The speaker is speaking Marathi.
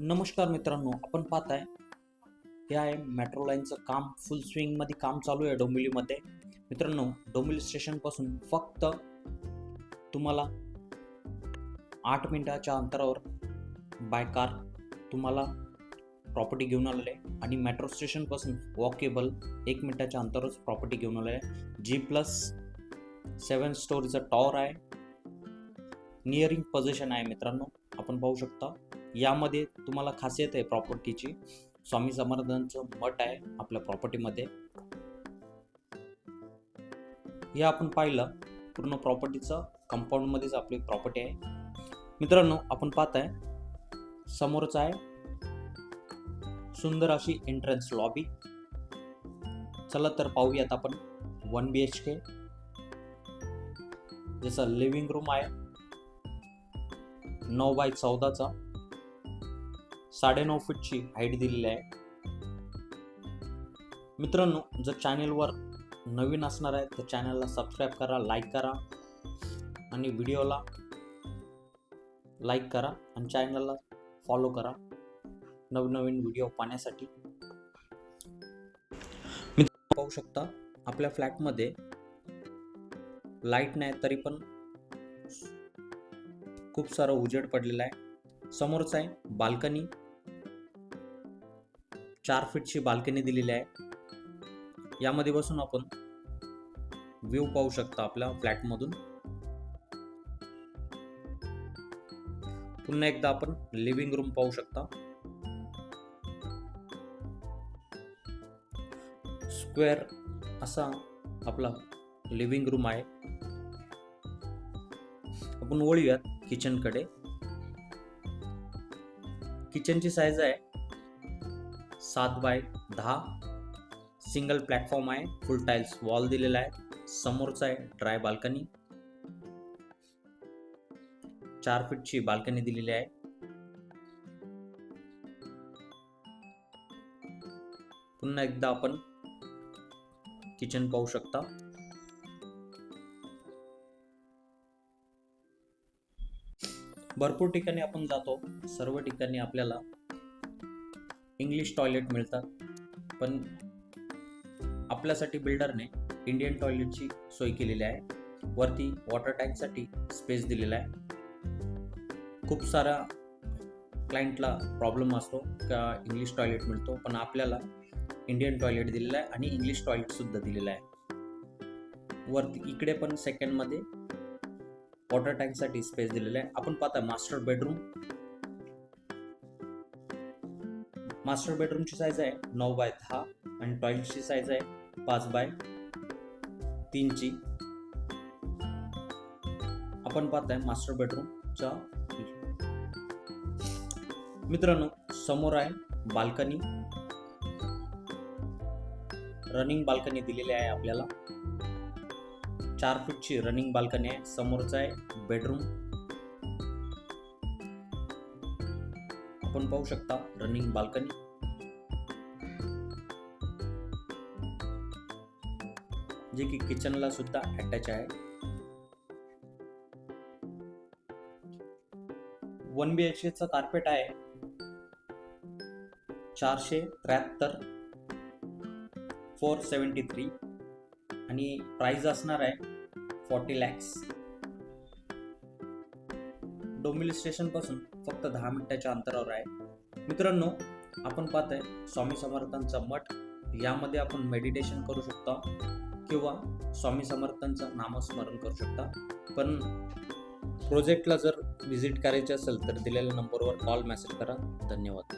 नमस्कार मित्रांनो आपण पाहताय हे आहे मेट्रो लाईनचं काम फुल स्विंगमध्ये काम चालू आहे डोंबिवलीमध्ये. मित्रांनो डोंबिवली स्टेशनपासून फक्त तुम्हाला आठ मिनिटाच्या अंतरावर बाय कार तुम्हाला प्रॉपर्टी घेऊन आलेलं आहे आणि मेट्रो स्टेशनपासून वॉकेबल एक मिनिटाच्या अंतरावरच प्रॉपर्टी घेऊन आलेलं आहे. जी प्लस सेवन स्टोरीचा टॉवर आहे. नियरिंग पोझिशन आहे मित्रांनो आपण पाहू शकता. यामध्ये तुम्हाला खासियत आहे प्रॉपर्टीची स्वामी समर्थांचं मठ आहे आपल्या प्रॉपर्टीमध्ये हे आपण पाहिलं पूर्ण प्रॉपर्टीचं कंपाऊंडमध्येच आपली प्रॉपर्टी आहे. मित्रांनो आपण पाहत आहे समोरच आहे सुंदर अशी एंट्रन्स लॉबी चला तर पाहूयात आपण वन बी एच के जसं लिव्हिंग रूम आहे नऊ बाय चौदाचा. साडेनऊ फीटची हाईट दिलेली आहे. मित्रांनो जर चॅनेलवर नवीन असणार आहे तर चॅनलला सबस्क्राईब करा लाईक करा आणि व्हिडिओला लाईक करा आणि चॅनलला फॉलो करा. नवनवीन व्हिडिओ पाहण्यासाठी. मित्र पाहू शकता आपल्या फ्लॅटमध्ये लाइट नाही तरी पण खूप सारं उजेड पडलेलं आहे. समोरच आहे बाल्कनी. चार फीटची बाल्कनी दिलेली आहे. यामध्ये बसून आपण व्ह्यू पाहू शकता आपल्या फ्लॅटमधून पुन्हा एकदा आपण लिव्हिंग रूम पाहू शकता. स्क्वेअर असा आपला लिव्हिंग रूम आहे. आपण वळूयात किचनकडे किचनची साईज आहे सात बाय दहा. सिंगल प्लॅटफॉर्म आहे. फुल टाईल्स वॉल दिलेला आहे. समोरचा आहे ड्राय बाल्कनी चार फीटची बाल्कनी दिलेली आहे. पुन्हा एकदा आपण किचन पाहू शकता. भरपूर ठिकाणी आपण जातो. सर्व ठिकाणी आपल्याला इंग्लिश टॉयलेट मिळतात. पण आपल्यासाठी बिल्डरने इंडियन टॉयलेटची सोय केलेली आहे. वरती वॉटर टँकसाठी स्पेस दिलेला आहे. खूप सारा क्लायंटला प्रॉब्लेम असतो. का इंग्लिश टॉयलेट मिळतो. पण आपल्याला इंडियन टॉयलेट दिलेलं आहे आणि इंग्लिश टॉयलेटसुद्धा दिलेलं आहे. वरती इकडे पण सेकंडमध्ये वॉटर टँकसाठी स्पेस दिलेला आहे. आपण पाहता मास्टर बेडरूम मास्टर बेडरूमची साईज आहे नऊ बाय दहा आणि टॉयलेटची साईज आहे पाच बाय तीनची. आपण पाहताय मास्टर बेडरूमचा मित्रांनो समोर आहे बाल्कनी रनिंग बाल्कनी दिलेली आहे आपल्याला. चार फूटची रनिंग बाल्कनी आहे. समोरचा आहे बेडरूम आपण पाहू शकता रनिंग बाल्कनी जे की किचनला सुद्धा अटॅच आहे. वन बी एच केचं कार्पेट आहे. चारशे त्र्याहत्तर. फोर सेवन्टी थ्री आणि प्राईज असणार आहे फॉर्टी लॅक्स डोंबिवली स्टेशनपासून फक्त दहा मिनिटाच्या अंतरावर आहे. मित्रांनो आपण पाहतोय स्वामी समर्थांचा मठ. यामध्ये आपण मेडिटेशन करू शकता किंवा स्वामी समर्थांचं नामस्मरण करू शकता. पण प्रोजेक्टला जर व्हिजिट करायचे असेल तर दिलेल्या नंबरवर कॉल मेसेज करा. धन्यवाद.